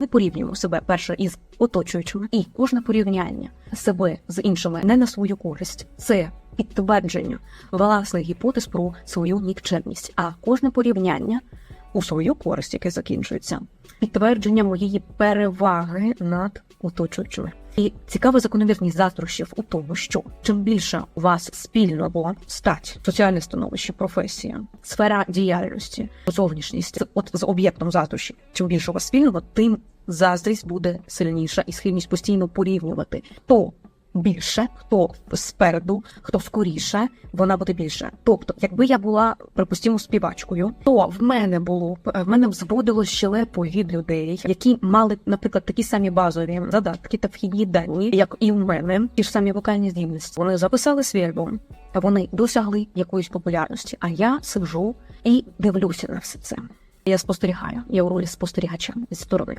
Ми порівнюємо себе перше із оточуючими, і кожне порівняння себе з іншими не на свою користь. Це підтвердження власних гіпотез про свою нікчемність. А кожне порівняння у свою користь, яке закінчується, підтвердження моєї переваги над оточуючими. І цікава закономірність заздрощів у тому, що чим більше у вас спільного стать, соціальне становище, професія, сфера діяльності, зовнішність, от з об'єктом заздрощів, чим більше у вас спільного, тим заздрість буде сильніша і схильність постійно порівнювати. То більше, хто спереду, хто скоріше, вона буде більше. Тобто, якби я була, припустимо, співачкою, то в мене було б- в мене б зводило щелепу від людей, які мали, наприклад, такі самі базові задатки та вхідні дані, як і в мене, ті ж самі вокальні здібності. Вони записали свій альбом, вони досягли якоїсь популярності. А я сиджу і дивлюся на все це. Я спостерігаю, я у ролі спостерігача зі сторони.